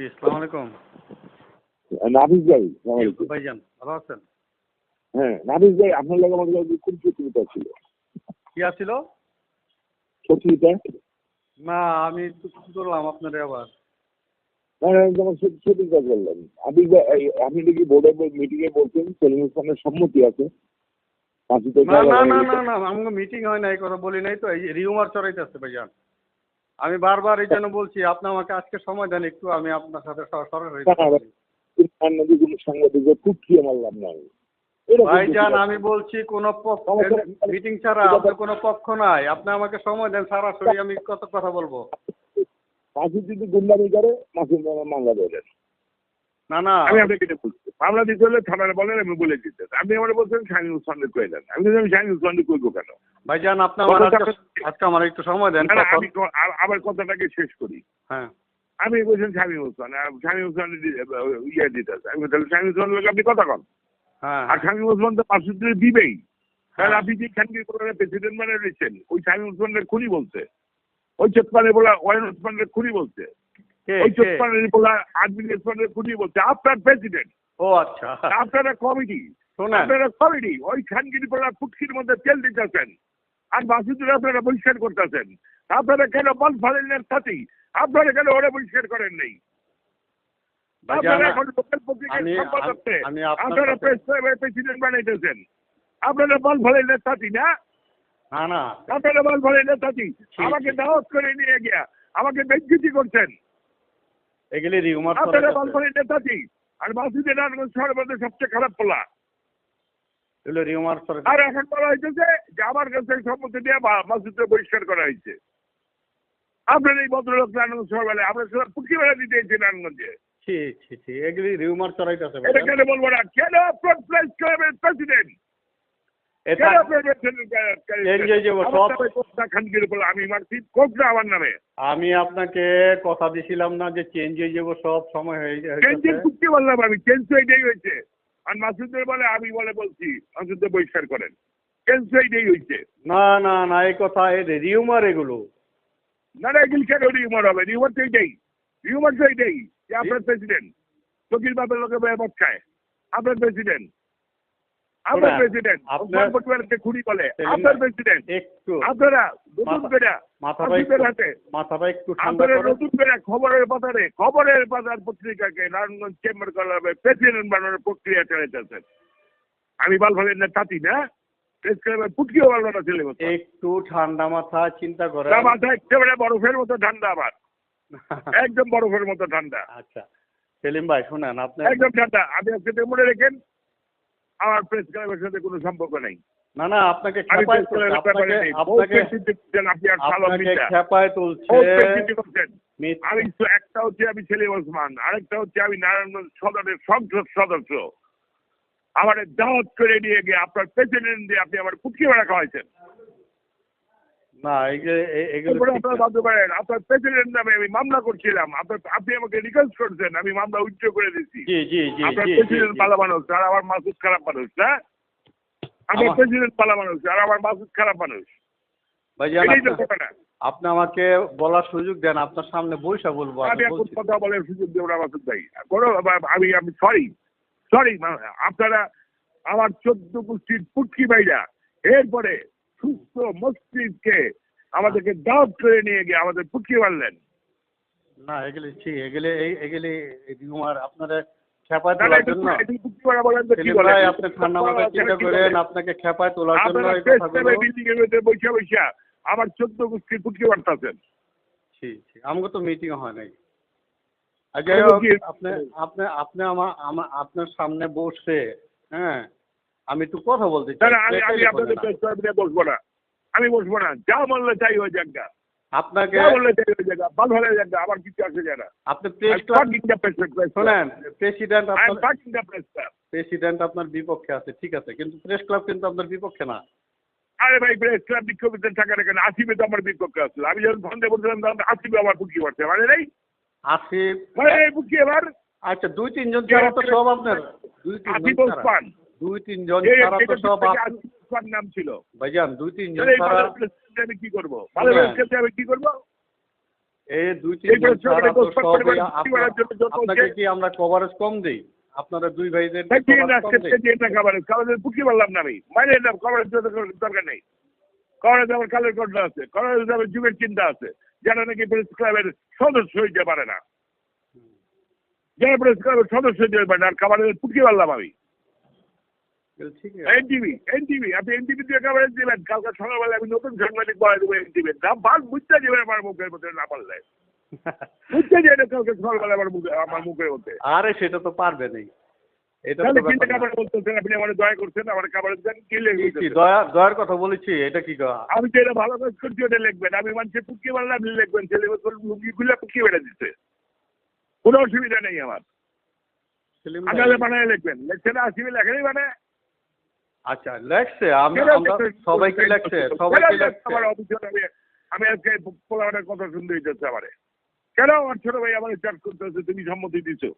জি আসসালামু আলাইকুম। নাফিস ভাই ভাইজান ভালো আছেন? হ্যাঁ নাফিস ভাই আপনার লাগে কাছে কোন শত্রুতা ছিল? কি আছিল? শত্রুতা না আমি তো কি করলাম আপনার আবার। আপনি আপনি মিটিং এ বলছেন সেলিম ইসলামের সম্মতি আছে। না না না না আমাকে মিটিং হয় না এই কথা বলি নাই তো এই রিউমার চড়াইতেছে ভাইজান। আমি বারবার এই জন্য বলছি আপনি আমাকে আজকে সময় দেন একটু আমি আপনার সাথে সরাসরি না, সাংবাদিকদের কুটকিয়ে মারলাম আমি ভাইজান আমি বলছি কোন মিটিং ছাড়া আপনার কোনো পক্ষ নাই। আপনি আমাকে সময় দেন সরাসরি আমি কত কথা বলব? মাসুদ যদি গুন্ডামি করে মাসুদ মামলা দেবেন না না। আমি আপনাকে এটা বলছি। মামলা দিতে হলে থানায় বলেন আমি বলে দিতে। আপনি আমার বলছেন শাহিন উসমানকে করে দেন। আমি আমি শাহিন উসমানকে করব কেন? ভাইজান আপনি আমার আজকে আমার একটু সময় দেন? আমি আবার কথাটাকে শেষ করি। হ্যাঁ। আমি বলছেন উসমান উসমান ইয়ে দিতে আমি তাহলে উসমান লোক আপনি কথা কন। হ্যাঁ আর শাহিন উসমান তো দিবেই। তাহলে হ্যাঁ। আপনি যে খানকে প্রেসিডেন্ট মানে রয়েছেন ওই শাহিন উসমানের খুনি বলছে। ওই চোৎপানে বলা ওয়াইন উসমানের খুনি বলছে। ওই কে? বলা আদমিন উসমানের বলছে আপনার প্রেসিডেন্ট ও আচ্ছা। আপনারা কমিটি আপনারা কমিটি ওই খানগিরি ফুটকির মধ্যে তেল দিতেছেন। আর মাসুদুর আপনারা বহিষ্কার করতেছেন। আপনারা কেন বল ফালেনের সাথী? আপনারা কেন ওরা বহিষ্কার করেন নাই? আপনারা প্রেসিডেন্ট বানাইতেছেন। আপনারা বল ফালেনের সাথী না? না না। আপনারা বল ফালেনের সাথী। আমাকে। দাওয়াত করে নিয়ে গিয়া আমাকে বেজ্জিতি করছেন। এগুলি রিউমার আপনারা বল ফালেনের সাথী আর মাসুদের নারায়ণগঞ্জ শহরের মধ্যে সবচেয়ে খারাপ পোলা। এগুলো রিউমার আর এখন বলা হয়েছে যে আমার কাছে সম্মতি দিয়ে মা- মসজিদে বহিষ্কার করা হয়েছে। আপনার এই ভদ্রলোক নারায়ণগঞ্জ আমরা বেড়া দিতে হয়েছে নারায়ণগঞ্জে। ছি ছি ছি এগুলি রিউমার চড়াইতেছে এটা কেন বলব না? কেন প্রেসিডেন্ট আমি আপনাকে কথা দিছিলাম না যে চেঞ্জ হয়ে যাব সব সময় হয়ে হয়ে পুটকি বললাম আমি চেঞ্জ তো এটাই হয়েছে। আর মাসুদের বলে আমি বলে বলছি মাসুদে বহিষ্কার করেন। চেঞ্জ তো এটাই হয়েছে। না না না এই কথা রিউমার এগুলো। না না এগুলি কেন রিউমার হবে? রিউমার তো এইটাই রিউমার তো এইটাই যে আপনার প্রেসিডেন্ট ফকির বাপের লোকে খায় আপনার প্রেসিডেন্ট প্রেসিডেন্ট আপনার- পরিবারকে বলে। আপনার প্রেসিডেন্ট একটু আপনারা নতুন করে হাতে একটু ঠান্ডা আপনারা করে। নতুন করে খবরের বাজারে খবরের বাজার পত্রিকাকে নারায়ণগঞ্জ চেম্বার প্রেসিডেন্ট বানানোর প্রক্রিয়া চালাইতেছেন আমি বাল ভাবেন না তাঁতি না? পুটকিও বাল ছেলে একটু ঠান্ডা মাথা চিন্তা করে মাথা একেবারে বরফের মতো ঠান্ডা আমার। একদম বরফের মতো ঠান্ডা। আচ্ছা। সেলিম ভাই শুনেন আপনি একদম ঠান্ডা। আপনি আজকে মনে রেখেন আমার প্রেস ক্লাবের সাথে কোনো সম্পর্ক নেই। না না আপনাকে খেপায় আপনাকে আপনাকে আপনাকে খেপায় তুলছে আমি তো একটা হচ্ছে আমি ছেলে ওসমান আরেকটা হচ্ছে আমি নারায়ণগঞ্জ সদরের সংসদ সদস্য। আমার দাওয়াত করে নিয়ে গিয়ে আপনার প্রেসিডেন্ট দিয়ে আপনি আমার কুটকি বেড়া খাওয়াইছেন। না এই- এই- এগুলো তারপরে ঠিক আপনার না। বাধ্য করেন আপনার প্রেসিডেন্ট নামে আমি মামলা করছিলাম আপনি আমাকে রিকোয়েস্ট করছেন আমি মামলা উচ্চ করে দিচ্ছি জি জি জি আপনার জি জি, প্রেসিডেন্ট জি। মানুষ আর আমার মাসুদ খারাপ মানুষ না আমার- প্রেসিডেন্ট ভালো মানুষ আর আমার মাসুদ খারাপ মানুষ। ভাইজান এটাই তো আপনি- আমাকে বলার সুযোগ দেন আপনার সামনে বৈশা বলব আমি আমি এখন কথা বলার সুযোগ দেবো না মাসুদ ভাই। কোনো আমি আমি সরি সরি আপনারা আমার চোদ্দ গোষ্ঠীর পুটকি ভাইরা এরপরে সুস্থ মস্তিষ্কে আমাদেরকে দাওয়াত করে নিয়ে গিয়ে আমাদের মারলেন। না এগুলি ছি এগুলি এগুলি রিউমার আপনারা খেপায় তোলার জন্য? ভাই আপনি ঠান্ডা চিন্তা করেন আপনাকে খেপায় তোলার জন্য এই কথাগুলো আমার চোদ্দ মারতেছেন। ছি আমাকে তো মিটিং হয় নাই। আপনি আপনি আপনি আমার আপনার সামনে বসে হ্যাঁ আমি একটু কথা বলতে চাই। আমি আমি আপনাদের প্রেস ক্লাবে বসবো না। আমি বসবো না। যা বললে চাই হয়ে যাক। আপনাকে। আমার কিছু আসে যায় না। আপনি press I'm club fucking the press club. শোনেন প্রেসিডেন্ট আপনার. প্রেসিডেন্ট বিপক্ষে আছে ঠিক আছে কিন্তু প্রেস ক্লাব কিন্তু আপনার বিপক্ষে না। আরে ভাই প্রেস ক্লাব বিক্ষোভিত থাকা না কেন? আসিবে তো আমার বিপক্ষে আসলো আমি যখন ফোন দিয়ে বলছিলাম তখন আসিবে আমার মারছে। মানে নেই? আসিফ মানে বুকি এবার? আচ্ছা দুই তিনজন ছাড়া তো সব আপনার দুই তিনজন দুই তিনজন ছাড়া তো সব নাম ছিল ভাইজান দুই তিনজন ছাড়া আমি কি করব ভালো হ্যাঁ। প্রেসিডেন্ট আমি কি করব এই দুই এই তিন জন পরিশ্রমটা ছাড়া তো যত আপনাকে কি আমরা কভারেজ কম দিই আপনারা দুই ভাইদের না, না খাবারের। খাবারের পুটকি বললাম না আমি। মাইনে জন্য কোনো দরকার নেই। খাবারের দামের কালের কোডটা আছে। খাবারের দামের যুগের চিন্তা আছে। যারা নাকি প্রেস ক্লাবের সদস্য হইতে পারে না। যারা প্রেস ক্লাবের সদস্য হইতে পারে না, আর খাবারের পুটকি বললাম আমি। ঠিক আছে এনটিভি, এনটিভি, আপনি এনটিভি দিয়ে খাবারের কালকে সকালবেলা আমি নতুন সাংবাদিক বলে দেবো এনটিভি। দাম ভাগ বুঝতে দিবেন আমার মুখের মধ্যে না পারলে। বুঝতে দিয়ে কালকে সকালবেলা আমার মুখে আমার মুখের মধ্যে। আরে সেটা তো পারবে নেই। এটা তো কিনতে ব্যাপার না। খাবার বলতেছেন আপনি আমার দয়া করছেন আমার খাবারের দেন কি কি দয়া দয়ার কথা বলেছি এটা কি আমি তো এটা ভালো কাজ করছি ওটা লিখবেন। আমি মানুষের আপনি লিখবেন ছেলে খুলে পুটকি বেড়ে দিচ্ছে। কোনো অসুবিধা নেই আমার। ভাই, বানায়। লিখবেন। আসিবে মানে আচ্ছা সবাইকে সবাইকে আমার আমি আমি আজকে পোলাপানের কথা শুনতে হইতেছে আমারে। কেন আমার ছোট ভাই আমার তুমি সম্মতি দিছো?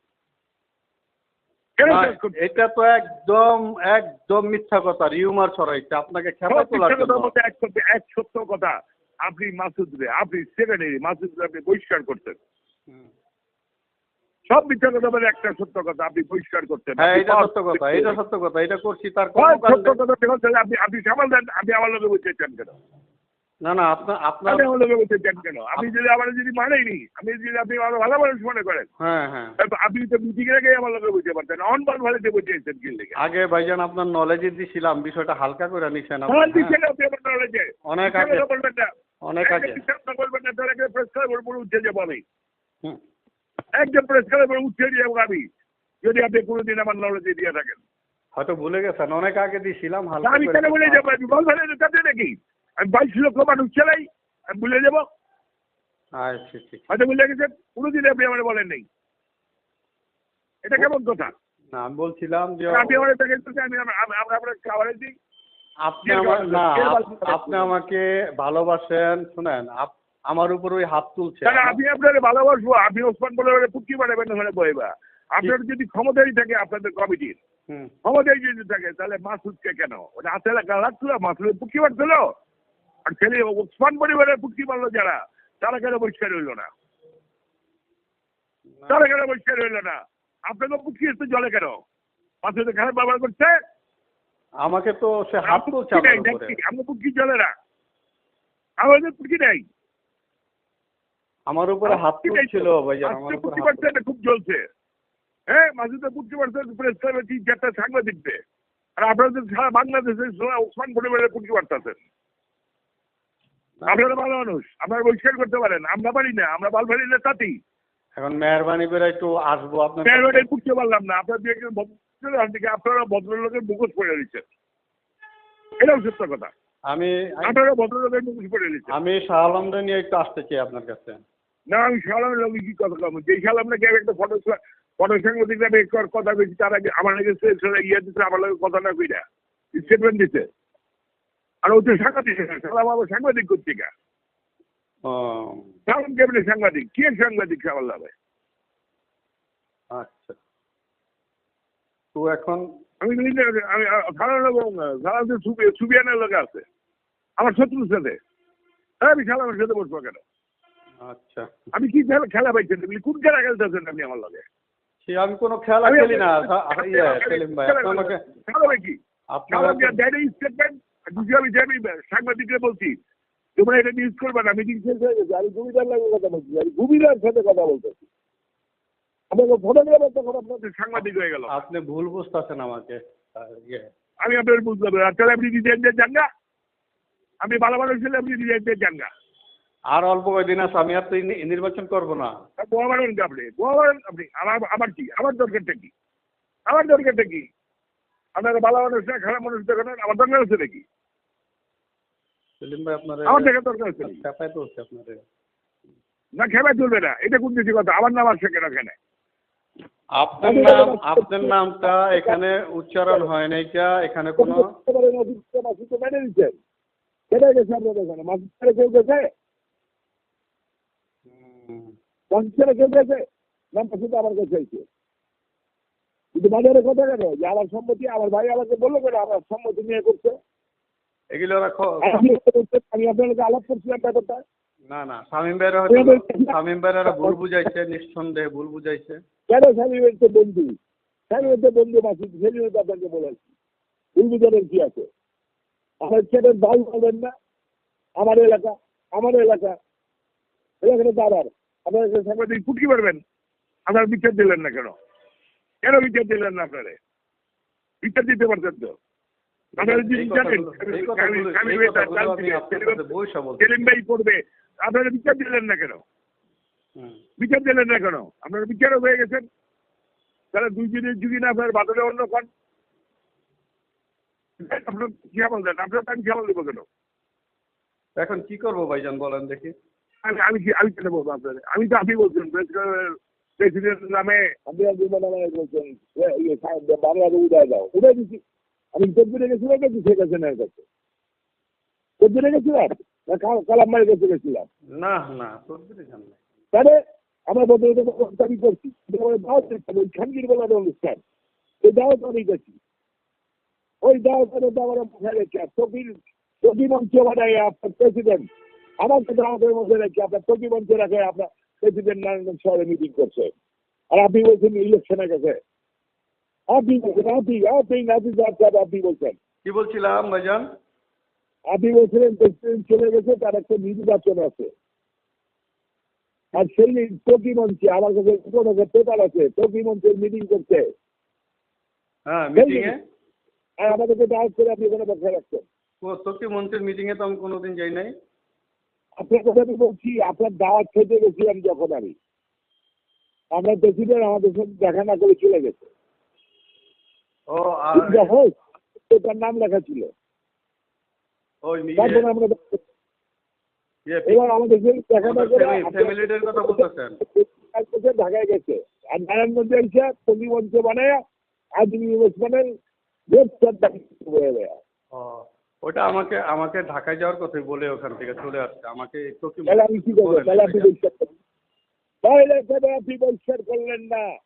এটা তো একদম একদম মিথ্যা কথা রিউমার ছড়াইছে আপনাকে খেপা তোলার জন্য এক সত্য কথা আপনি মাসুদ রে আপনি সেকেন্ডারি মাসুদ রে আপনি বহিষ্কার করতেন। হুম। সব মিথ্যা কথা বলে একটা সত্য কথা আপনি পরিষ্কার করতেন। হ্যাঁ এটা সত্য কথা এটা সত্য কথা এটা করছি তার সত্য কথা দেখুন আপনি আপনি সামাল দেন আপনি আমার লোকে বলতে চান কেন? না না আপনার আপনার আপনি আমার লোকে বলতে চান কেন? আপনি যদি আমার যদি মানেনি আপনি যদি আপনি আমার ভালো মানুষ মনে করেন হ্যাঁ হ্যাঁ। আপনি তো মিটিং এর আগে আমার লোকে বুঝতে পারতেন অন বার ভালো কি লেগে। আগে ভাইজান আপনার নলেজে দিছিলাম বিষয়টা হালকা করে নিছেন আপনি, হ্যাঁ। আমার নলেজে অনেক আগে বলবেন না? অনেক আগে। বলবেন না তাহলে প্রেস উপরে উঠে যাব আমি। হুম। একদম প্রেস ক্লাবের উপরে উঠে যাব আমি। যদি আপনি কোনোদিন আমার নলেজে দিয়ে থাকেন। হয়তো ভুলে গেছেন অনেক আগে হালকা আমি কেন বলে যাব? আমি নাকি? আমি বাইশ লক্ষ মানুষ চালাই আমি ভুলে যাব আচ্ছা ঠিক হয়তো ভুলে গেছেন কোনোদিন আপনি আমার বলেন নেই। এটা কেমন কথা? না আমি বলছিলাম যে আপনি আমার আমি খাবারের দিই আপনি আমার না আপনি আমাকে ভালোবাসেন শুনেন আপ- আমার উপর ওই হাত তুলছে। তাহলে আমি আপনার ভালোবাসবো আপনি ওসমান বলে পুটকি বানাবেন ওখানে বইবা আপনার যদি ক্ষমতাই থাকে আপনাদের কমিটির। ক্ষমতাই যদি থাকে তাহলে মাসুদকে কেন? ওটা হাতে লাগা লাগছিল মাসুদের পুটকি মারছিল আর ছেলে ওসমান পরিবারের পুটকি মারলো যারা তারা কেন পরিষ্কার হইল না? তারা কেন পরিষ্কার হইল না? আপনাকে পুটকি এসে জলে কেন? মাসুদের খারাপ ব্যবহার করছে? আমাকে তো সে হাত তুলছে আমার পুটকি জলে না আমাদের পুটকি নেই। আমার উপরে হাত তুলছিল ভাইজান আমার উপরে হাত মারছে খুব জ্বলছে। হ্যাঁ মাসুদের পুটকি মারছে প্রেস ক্লাবে তিন চারটা সাংবাদিকদের। আর আপনাদের সারা বাংলাদেশে ওসমান পরিবারের পুটকি মারতেছেন আপনারা ভালো মানুষ আপনারা বহিষ্কার করতে পারেন। আমরা পারি না আমরা বাল পারি না তাতেই এখন মেহরবানি করে একটু আসব আপনার। প্যারোডে পারলাম না আপনার দিয়ে একজন আপনারা ভদ্রলোকের মুখোশ পড়ে দিচ্ছেন এটাও সত্য কথা। আমি আপনারা ভদ্রলোকের মুখোশ পড়ে দিচ্ছেন আমি শাহ আলমরে নিয়ে একটু আসতে চাই আপনার কাছে। না আমি সালামের লোক কি কথা কম? যে সালাম নাকি আমি একটা ফটো ফটো সাংবাদিক আমি একটু কথা বেশি তার আগে আমার নাকি ইয়ে দিচ্ছে আমার লোক কথা না কইরা। স্টেটমেন্ট দিচ্ছে আর ও তো সাংবাদিক সালাম আবার সাংবাদিক করছে কা সালাম কেমনি সাংবাদিক? কে সাংবাদিক সালাম লাগে আচ্ছা। তো এখন আমি আমি সালাম সালাম তো সুবিয়ানের লোক আছে। আমার শত্রুর সাথে। হ্যাঁ আমি সালামের সাথে বসবো কেন? আচ্ছা। আমি কি খেলা খেলা পাইছেন? আপনি কোন খেলা খেলতেছেন আপনি আমার লগে? সে আমি কোনো খেলা খেলি না। ইয়ে সেলিম ভাই আপনি আমাকে খেলা ভাই কি আপনার ড্যাডি স্টেটমেন্ট দুটো আমি সাংবাদিকদের বলছি তোমরা এটা নিউজ করবে না মিটিং শেষ হয়ে গেছে। আমি ভূমিদার লাগে কথা বলছি। আমি ভূমিদার সাথে কথা বলতেছি। আমাকে ফটোগ্রাফার তখন আপনাদের সাংবাদিক হয়ে গেল। আপনি ভুল বুঝতেছেন আমাকে। ইয়ে। আমি আপনার বুঝতে পারি তাহলে আপনি যান না। আমি ভালো মানুষ ছেলে আপনি ডিজাইনদের যান না। আর অল্প কয়েকদিন আছে আমি আর তো নির্বাচন করব না। গোয়া আপনি গোয়া মারেন আপনি আমার আমার কি আমার দরকারটা কি? আমার দরকারটা কি? আপনারা ভালো মানুষ না খারাপ মানুষ দেখেন আমার দরকার আছে নাকি? সেলিম ভাই আপনার আমার দেখার দরকার আছে নাকি? চাপাই আপনার। না খেলা চলবে না এটা কোন দেশি কথা? আমার নাম আসছে কেন এখানে? আপনার নাম আপনার নামটা এখানে উচ্চারণ হয় নাই কা এখানে কোনো গেছে আপনাদের এখানে? মাসুদ কেউ গেছে? ছেড়ে কেউ গেছে। না মাসুদ আমার কাছে আইছে কিন্তু বাজারে কথা কেন? যে আমার সম্মতি আমার ভাই আমাকে বলল কেন? আমার সম্মতি নিয়ে করছে। এগুলো রাখো। আমি আপনার আলাপ করছিলাম ব্যাপারটা না না শামীম ভাইরা শামীম ভাইরা ভুল বুঝাইছে নিঃসন্দেহে ভুল বুঝাইছে। কেন স্বামীর তো বন্ধু? তো বন্ধু আপনাকে বলেছি। কি আছে? আমার ছেলের বলবেন না আমার এলাকা আমার এলাকা। এলাকাটা দাদার আপনার সাংবাদিক ফুটকি পারবেন আপনারা বিচার দিলেন না কেন? কেন বিচার দিলেন না আপনারা? বিচার দিতে পারতেন তো। আপনারা তার বিচার দিলেন না কেন? বিচার দিলেন না কেন? আপনারা বিচারও হয়ে গেছেন। তাহলে দুই দিনের যদি না আপনার বাদলে অন্য খান। আপনার খেয়াল দেন? আপনার আমি খেয়াল দেবো কেন? এখন কি করব ভাইজান বলেন দেখি। আমি আমি কি আমি কেন বলব আপনার আমি তো আপনি বলছেন প্রেসিডেন্ট নামে বিমান আমায় বলছেন বাংলাতে উদয় দাও। উদয় দিচ্ছি আমি চোদ্দে গেছিলাম নাকি শেখ হাসিনার কাছে। চোদ্দে গেছিলাম? না কাল- কালাম্মারের কাছে গেছিলাম। না না জান না তাহলে আমরা বদলে দাবি করছি। দাওয়াত দিচ্ছেন, ওই খানগির বলার অনুষ্ঠান। ওই দাওয়াত আমি গেছি ওই রেখে তকির তকি মঞ্চ আপনার প্রেসিডেন্ট। আমাকে দাওয়াতের মধ্যে রেখে আপনার মঞ্চে রাখে আপনার প্রেসিডেন্ট নারায়ণগঞ্জ শহরে মিটিং করছে। আর আপনি বলছেন ইলেকশনে গেছে আপনি বলছেন আপনি আপনি নাজির সাহেব আপনি বলছেন। কি বলছিলাম ভাইজান? আপনি বলছিলেন প্রেসিডেন্ট চলে গেছে তার একটা নির্বাচন আছে। আর সেই মঞ্চে আমার কাছে কোনো পেপার আছে মঞ্চের মিটিং করছে হ্যাঁ মিটিং এ? আর আমাদেরকে দাওয়াত করে আপনি ওখানে বসে রাখছেন। তকি মন্ত্রীর মিটিং এ তো আমি কোনোদিন যাই নাই। আপনার কথা আমি বলছি আপনার দাওয়াত খেতে গেছিলাম যখন আমি। আমরা প্রেসিডেন্ট আমাদের সাথে দেখা না করে চলে গেছে। ও তার নাম লেখা ছিল। তারপরে আমরা এবার আমাদের সাথে দেখা না করে ফ্যামিলি কথা বলতেছেন। ঢাকায় গেছে। আর নারায়ণগঞ্জে এসে মঞ্চ বানায় ওয়েবসাইট হয়ে যায় ও ওটা আমাকে আমাকে ঢাকায় যাওয়ার কথাই বলে ওখান থেকে চলে আসছে। আমাকে একটু কি তাহলে আমি কি করব? তাহলে আপনি। বহিষ্কার তাহলে আপনি বহিষ্কার করলেন না?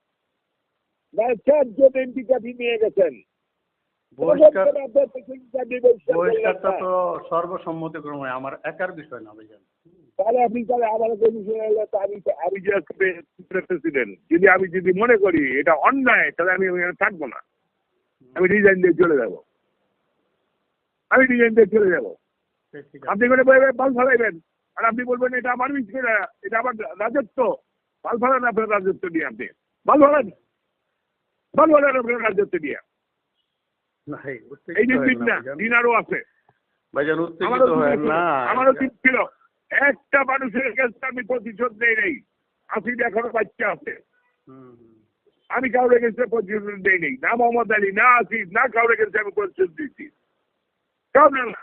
চারজন আপনি নিয়ে গেছেন। বহিষ্কারটা তো সর্বসম্মতিক্রমে আমার একার বিষয় না ভাইজান। তাহলে আপনি তাহলে আমার আমি আমি যে প্রেসিডেন্ট যদি আমি যদি মনে করি এটা অন্যায় তাহলে আমি থাকব না। আমি রিজাইন দিয়ে চলে যাব। আমি রিজাইন দিয়ে চলে যাব। ঠিক ঠিক আপনি করে বলবেন বাল ফালাইবেন। আর আপনি বলবেন এটা আমার মিছিল না, এটা আমার রাজত্ব। বাল ফালান আপনার রাজত্ব নিয়ে আপনি। বাল ফালান। বাল ফালান আপনার রাজত্ব নিয়ে। এই যে না না ভাইজান। দিন আরও আছে আমারও দিন ছিল, একটা মানুষের কাছে আমি প্রতিশোধ নেই নেই। আসির এখনও বাচ্চা আছে। আমি কাউরে কাছে প্রতিশোধ দেই নেই। না মোহাম্মদ আলী না আসিফ না কাউরে কাছে আমি প্রতিশোধ দিচ্ছি কাউরে না।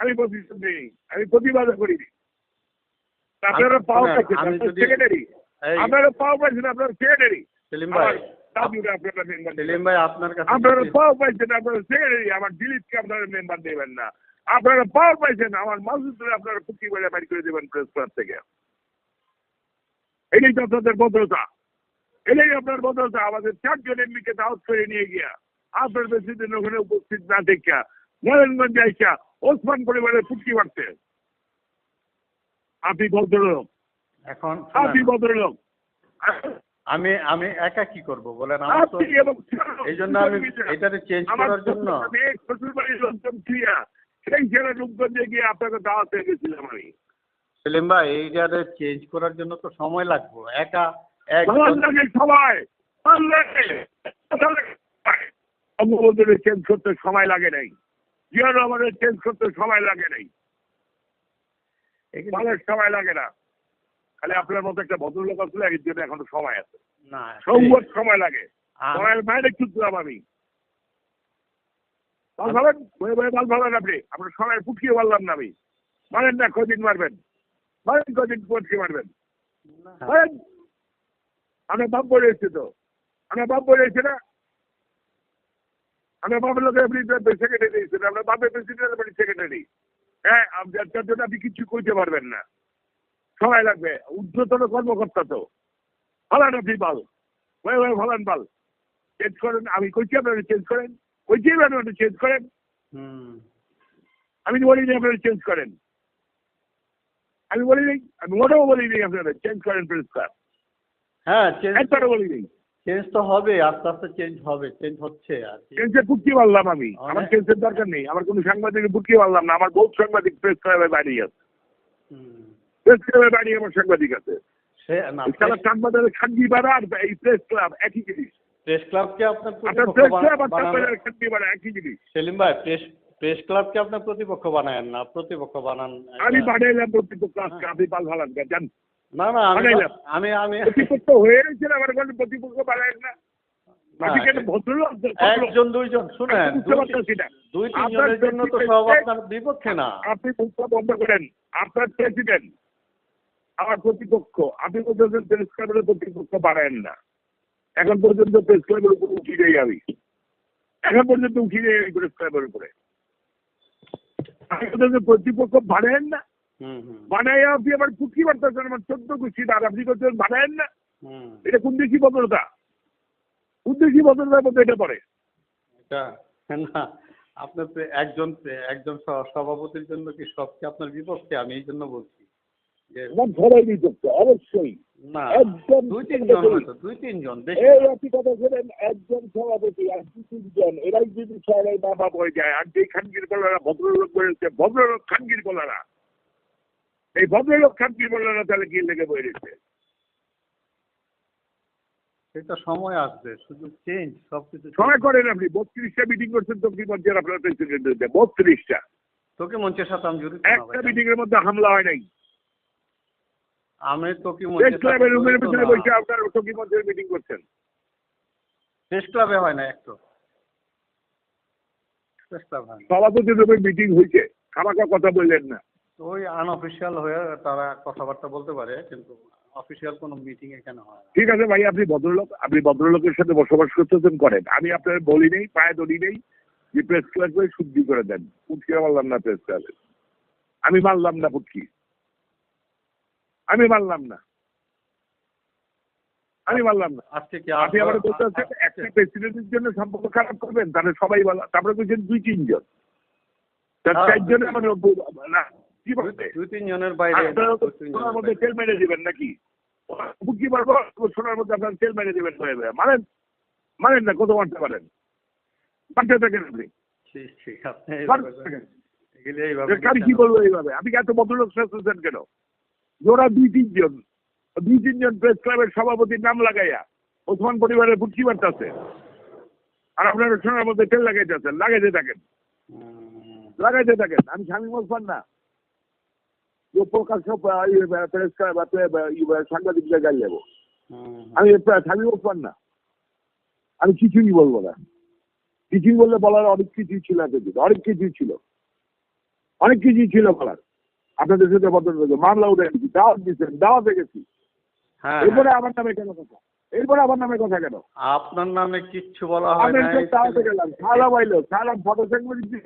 আমি প্রতিশোধ নেই আমি প্রতিবাদ করিনি। আপনারা পাও আপনার সেক্রেটারি আপনারা পাও পাইছেন আপনার সেক্রেটারি সেলিম ভাই। দাদুরা আপনারা মেম্বার সেলিম ভাই আপনার কাছে আপনারা পাও পাইছেন আপনার সেক্রেটারি আমার দিলীপকে আপনারা মেম্বার দেবেন না। আপনারা পাও পাইছেন আমার মাসুদরে আপনারা পুকি বেড়ে বাড়ি করে দেবেন প্রেস ক্লাব থেকে। এটাই তো আপনাদের ভদ্রতা। এটাই আপনার ভদ্রতা। আমাদের চারজন এমপিকে দাওয়াত করে নিয়ে গিয়া। আপনার প্রেসিডেন্ট ওখানে উপস্থিত না দেখা আইসা ওসমান পরিবারের মারতে আপনি ভদ্রলোক এখন আপনি ভদ্রলোক আমি আমি একা কি করব বলেন? এই জন্য আমি এটাকে চেঞ্জ করার জন্য আপনাকে গেছিলাম সেলিম ভাই এইটারে চেঞ্জ করার জন্য তো সময় লাগবে। একা একজন সবাই। বঙ্গবন্ধুরে চেঞ্জ করতে সময় লাগে নাই। জিয়া রহমানের চেঞ্জ করতে সময় লাগে নাই। অনেক সময় লাগে না। খালি আপনার মতো একটা ভদ্রলোক আসলে এর জন্য এখনও সময় আছে। সৌগত সময় লাগে। সময়ের বাইরে আমি। বাল ভাবেন? বয়ে বয়ে বাল ভাবেন আপনি। আপনার সময় ফুটকিয়ে বললাম না আমি। মারেন না কদিন মারবেন? মারেন কদিন ফুটকি মারবেন? আমরা বাপ বলে এসছি তো। আমরা বাপ বলে এসছি না? আমরা বাপের লোকের সেক্রেটারি দিয়েছেন আমরা বাপের প্রেসিডেন্ট আপনি সেক্রেটারি হ্যাঁ আপনার জন্য আপনি কিছু কইতে পারবেন না। সময় লাগবে ঊর্ধ্বতন কর্মকর্তা তো। ফালান আপনি বাল। ওই ওই ফালান বাল। চেঞ্জ করেন আমি কইছি আপনারা চেঞ্জ করেন। কইছি আপনারা চেঞ্জ করেন। আমি বলিনি আপনারা চেঞ্জ করেন। আমি বলি নাই আমি ওটাও বলি নাই আপনারা চেঞ্জ করেন প্রেস হ্যাঁ চেঞ্জ বলি নাই চেঞ্জ তো হবে আস্তে আস্তে চেঞ্জ হবে চেঞ্জ হচ্ছে আর চেঞ্জে মারলাম আমি। আমার চেঞ্জের দরকার নেই। আমার কোনো সাংবাদিকের ফুটকি মারলাম না। আমার বহুত সাংবাদিক প্রেস ক্লাবে বাড়ি আছে। প্রেস ক্লাবে বাড়ি আমার সাংবাদিক আছে। তারা সাংবাদিকের খানগি বাড়া আর এই প্রেস ক্লাব একই জিনিস। প্রেস ক্লাবকে আপনার প্রতিপক্ষ প্রেস ক্লাব আর বানানো সাংবাদিকের খানগি বাড়া একই জিনিস। সেলিম ভাই প্রেস প্রেস ক্লাবকে আপনার প্রতিপক্ষ বানায়েন না? প্রতিপক্ষ বানান আমি একটা- বাড়াইলাম প্রতিপক্ষ আজকে আপনি পাল ভালান জান। না না আমি আমি আমি প্রতিপক্ষ হয়ে গেছে আমার কোনো প্রতিপক্ষ বাড়ায় না। ভদ্রলোক। একজন দুইজন শুনেন। দুই তিনজনের জন্য তো সব আপনার বিপক্ষে না। আপনি বন্ধ করেন। আপনার প্রেসিডেন্ট আমার প্রতিপক্ষ। আপনি বলতেছেন প্রেস ক্লাবের প্রতিপক্ষ বাড়ায়েন না। এখন পর্যন্ত প্রেস ক্লাবের উপরে উঠি যাই আমি। এখন পর্যন্ত উঠি যাই আমি প্রেস ক্লাবের উপরে। আপনি বলতেছেন প্রতিপক্ষ বাড়ায়েন না? হুম আপনি আবার বাড়তেছেন আমার চোদ্দ কুচি আর আপনি করছেন বাড়ায়েন না? এটা কোন দেশি ভদ্রতা কোন দেশি ভদ্রতার মধ্যে এটা পড়ে? না আপনার প্রে- একজন একজন সভাপতির জন্য কি সবকে আপনার বিপক্ষে? আমি এই জন্য বলছি অবশ্যই। না একদম দুই তিনজন হয়তো দুই তিনজন বেশি এই না। কথা শোনেন একজন সভাপতি আর দু তিনজন। এরাই যদি সবাই যায় আর খানগির ভদ্রলোক বলেছে ভদ্রলোক খানগির কলারা। এই ভদ্রলোক খানগির না তাহলে কি লেগে বয়ে রয়েছে সেটা সময় আসবে শুধু চেঞ্জ সবকিছু সময় করেন আপনি বত্রিশটা মিটিং করছেন তখন মঞ্চের আপনার প্রেসিডেন্ট বত্রিশটা। তোকে মঞ্চের সাথে আমি জড়িত একটা। মিটিং এর মধ্যে হামলা হয় নাই। আমি তোকে রুমের ভিতরে। বসে আপনার টকি মঞ্চের মিটিং করছেন? প্রেস ক্লাবে হয় না একটু প্রেস ক্লাব হয় সভাপতি রুমের মিটিং হয়েছে। খামাখা কথা বললেন না। তো ওই আনঅফিসিয়াল হয়ে তারা কথাবার্তা বলতে পারে কিন্তু অফিসিয়াল কোনো মিটিং এখানে হয় না। ঠিক আছে ভাই আপনি ভদ্রলোক আপনি ভদ্রলোকের সাথে বসবাস করতেছেন করেন। আমি আপনার বলি নেই পায়ে দড়ি নেই যে প্রেস ক্লাব করে শুদ্ধি করে দেন। ফুটকি মারলাম না প্রেস ক্লাবে আমি মারলাম না পুটকি। আমি মারলাম না। আমি মারলাম না। আজকে কি আপনি আমার বলতে চাচ্ছেন একটা প্রেসিডেন্টের জন্য সম্পর্ক খারাপ করবেন তাহলে সবাই বলা তারপরে বলছেন দুই তিনজন হ্যাঁ, চারজনে মানে না কি দুই- বলতে দুই তিনজনের বাইরে আপনারা মধ্যে তেল মেরে দিবেন নাকি? পারব সোনার মধ্যে আপনার তেল মেরে দিবেন মানেন মানেন না কত মারতে পারেন? মারতে থাকেন আপনি। ঠিক ঠিক আপনি মারতে এইভাবে- থাকেন। এগুলি এইভাবে আমি কি বলব এইভাবে? আপনি এত ভদ্রলোক কেন? দুই তিনজন। দুই তিনজন প্রেস ক্লাবের সভাপতির নাম লাগাইয়া ওসমান পরিবারের ফুটকি মারতেছে। আর আপনারা সোনার মধ্যে তেল লাগাইতেছেন। লাগাইতে থাকেন। লাগাইতে থাকেন। আমি স্বামী ওসমান না। প্রকাশ্য প্রেস ক্লাব সাংবাদিক জায়গায় যাব আমি স্বামী ওসমান না আমি কিছুই বলব না কিছুই বললে বলার অনেক কিছুই ছিল এতদিন অনেক কিছুই ছিল অনেক কিছুই ছিল বলার আপনাদের সাথে বদল মামলা উঠে গেছি দাওয়াত দিচ্ছেন দাওয়াতে গেছি হ্যাঁ এরপরে আমার নামে কেন কথা এরপরে আমার নামে কথা কেন আপনার নামে কিচ্ছু বলা হয় আমি না দাওয়াতে গেলাম সালা বাইলো সালা ফটো সাংবাদিক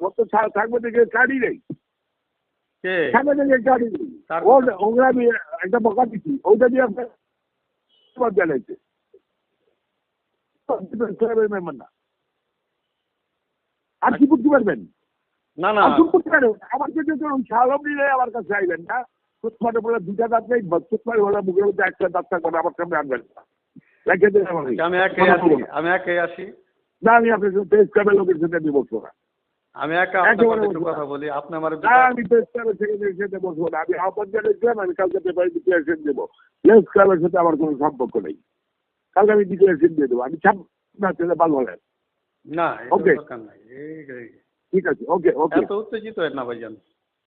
কথা সা- সাংবাদিকের কার্ডই নেই কে? একটা বকা দিচ্ছি ওইটা দিয়ে আপনার মেম্বার না। আর কি করতে পারবেন? না না। করতে পারবেন? আমার কাছে সালম নিলে আমার কাছে আইবেন না। ফুটপাটে বলে দুটা দাঁত নেই ফুটপাটে বলে মুখের মধ্যে একটা দাঁত থাকবে আমার সামনে আনবেন রেখে দেন আমি একাই আসি আমি একাই আসি না আমি আপনার সাথে লোকের সাথে আমি বসবো না। আমি একা একটু। কথা বলি আপনি আমার আমি প্রেস ক্লাবের সেক্রেটারির সাথে বসবো না আমি আহ্বান জানিয়েছিলাম আমি কালকে পেপারে ডিক্লারেশন দেবো। প্রেস ক্লাবের সাথে আমার কোনো সম্পর্ক নেই। কালকে আমি ডিক্লারেশন দিয়ে দেবো আমি ছাপ না তাহলে ভালো হলেন না এই- ঠিক আছে ওকে ওকে এত উত্তেজিত হয় না ভাইজান।